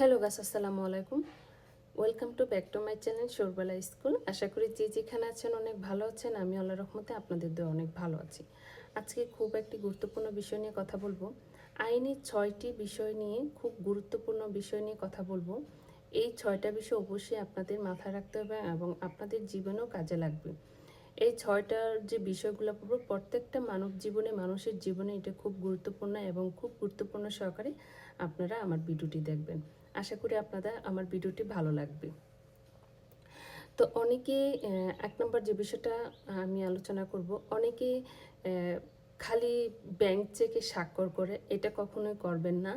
Hello গাছ আসসালামু আলাইকুম। Welcome to back to my channel সরবেলা school আশা করি যে যেখানে আছেন অনেক ভালো আছেন, আমি আল্লাহ রহমতে আপনাদের দয়ে অনেক ভালো আছি। আজকে খুব একটি গুরুত্বপূর্ণ বিষয় নিয়ে কথা বলব। আইনি ছয়টি বিষয় নিয়ে খুব গুরুত্বপূর্ণ বিষয় নিয়ে কথা বলব। এই ছয়টা বিষয় অবশ্যই আপনাদের মাথায় রাখতে হবে এবং আপনাদের জীবনেও কাজে লাগবে। এই ছয়টার যে বিষয়গুলো পড়ব, প্রত্যেকটা মানব জীবনে, মানুষের জীবনে এটা খুব গুরুত্বপূর্ণ এবং খুব গুরুত্বপূর্ণ সহকারে আপনারা আমার ভিডিওটি দেখবেন। আশা করি আপনাদের আমার ভিডিওটি ভালো লাগবে। তো অনেকে এক নম্বর যে বিষয়টা আমি আলোচনা করব, অনেকে খালি ব্যাংক চেকে স্বাক্ষর করে, এটা কখনোই করবেন না।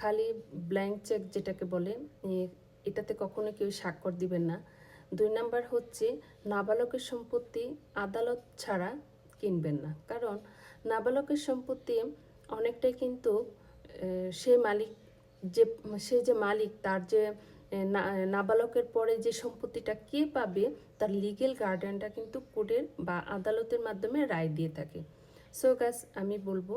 খালি ব্ল্যাঙ্ক চেক যেটাকে বলে এটাতে কখনো কেউ স্বাক্ষর দিবেন না। দুই নাম্বার হচ্ছে, নাবালকের সম্পত্তি আদালত ছাড়া কিনবেন না। কারণ নাবালকের সম্পত্তি অনেকটাই কিন্তু সে মালিক যে, সে যে মালিক, তার যে নাবালকের পরে যে সম্পত্তিটা কে পাবে, তার লিগেল গার্ডেনটা কিন্তু কোর্টের বা আদালতের মাধ্যমে রায় দিয়ে থাকে। সো গাছ আমি বলব,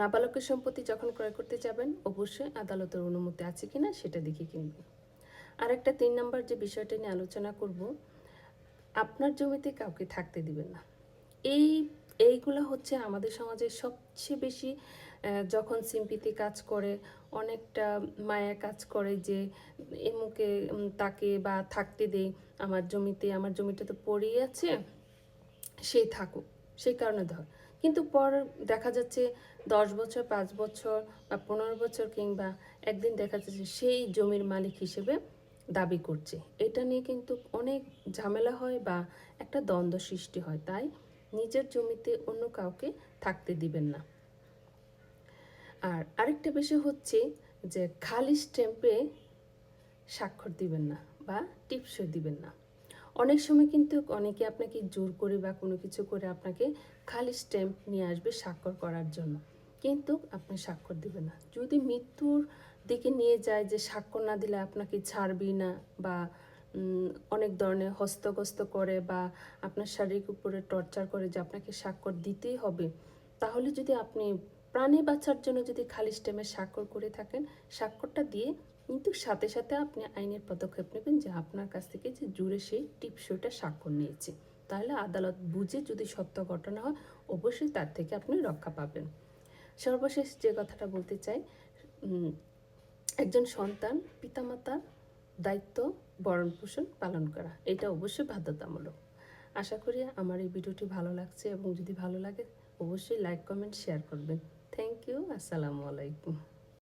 নাবালকের সম্পত্তি যখন ক্রয় করতে যাবেন, অবশ্যই আদালতের অনুমতি আছে কিনা, সেটা দেখে কিনবেন। আরেকটা তিন নম্বর যে বিষয়টা নিয়ে আলোচনা করব, আপনার জমিতে কাউকে থাকতে দিবেন না। এই, এইগুলো হচ্ছে আমাদের সমাজে সবচেয়ে বেশি যখন সিম্পিতি কাজ করে, অনেকটা মায়া কাজ করে যে এমুকে তাকে বা থাকতে দেই, আমার জমিতে, আমার জমিটা তো পড়েই আছে, সে থাকুক সেই কারণে ধর। কিন্তু পর দেখা যাচ্ছে দশ বছর, পাঁচ বছর বা পনেরো বছর কিংবা একদিন দেখা যাচ্ছে সেই জমির মালিক হিসেবে দাবি করছে। এটা নিয়ে কিন্তু অনেক ঝামেলা হয় বা একটা দ্বন্দ্ব সৃষ্টি হয়। তাই নিজের জমিতে অন্য কাউকে থাকতে দিবেন না। আর আরেকটা বিষয় হচ্ছে যে খালি স্ট্যাম্পে স্বাক্ষর দিবেন না বা টিপসই দিবেন না। অনেক সময় কিন্তু অনেকে আপনাকে জোর করে বা কোনো কিছু করে আপনাকে খালি স্ট্যাম্প নিয়ে আসবে স্বাক্ষর করার জন্য। কিন্তু আপনি স্বাক্ষর দিবেন না। যদি মৃত্যুর দিকে নিয়ে যায় যে স্বাক্ষর না দিলে আপনাকে ছাড়বি না বা অনেক ধরনের হস্তগস্ত করে বা আপনার শারীরিক উপরে টর্চার করে যে আপনাকে স্বাক্ষর দিতেই হবে, তাহলে যদি আপনি প্রাণে বাঁচার জন্য যদি খালি স্টেমে স্বাক্ষর করে থাকেন, স্বাক্ষরটা দিয়ে কিন্তু সাথে সাথে আপনি আইনের পদক্ষেপ নেবেন যে আপনার কাছ থেকে যে জুড়ে সেই টিপসইটা স্বাক্ষর নিয়েছে। তাহলে আদালত বুঝে যদি সত্য ঘটনা হয়, অবশ্যই তার থেকে আপনি রক্ষা পাবেন। সর্বশেষ যে কথাটা বলতে চাই একজন সন্তান পিতামাতার দায়িত্ব বরণ পোষণ পালন করা, এটা অবশ্যই বাধ্যতামূলক। আশা করি আমার এই ভিডিওটি ভালো লাগছে এবং যদি ভালো লাগে, অবশ্যই লাইক, কমেন্ট, শেয়ার করবেন। থ্যাংক ইউ, আসসালামু আলাইকুম।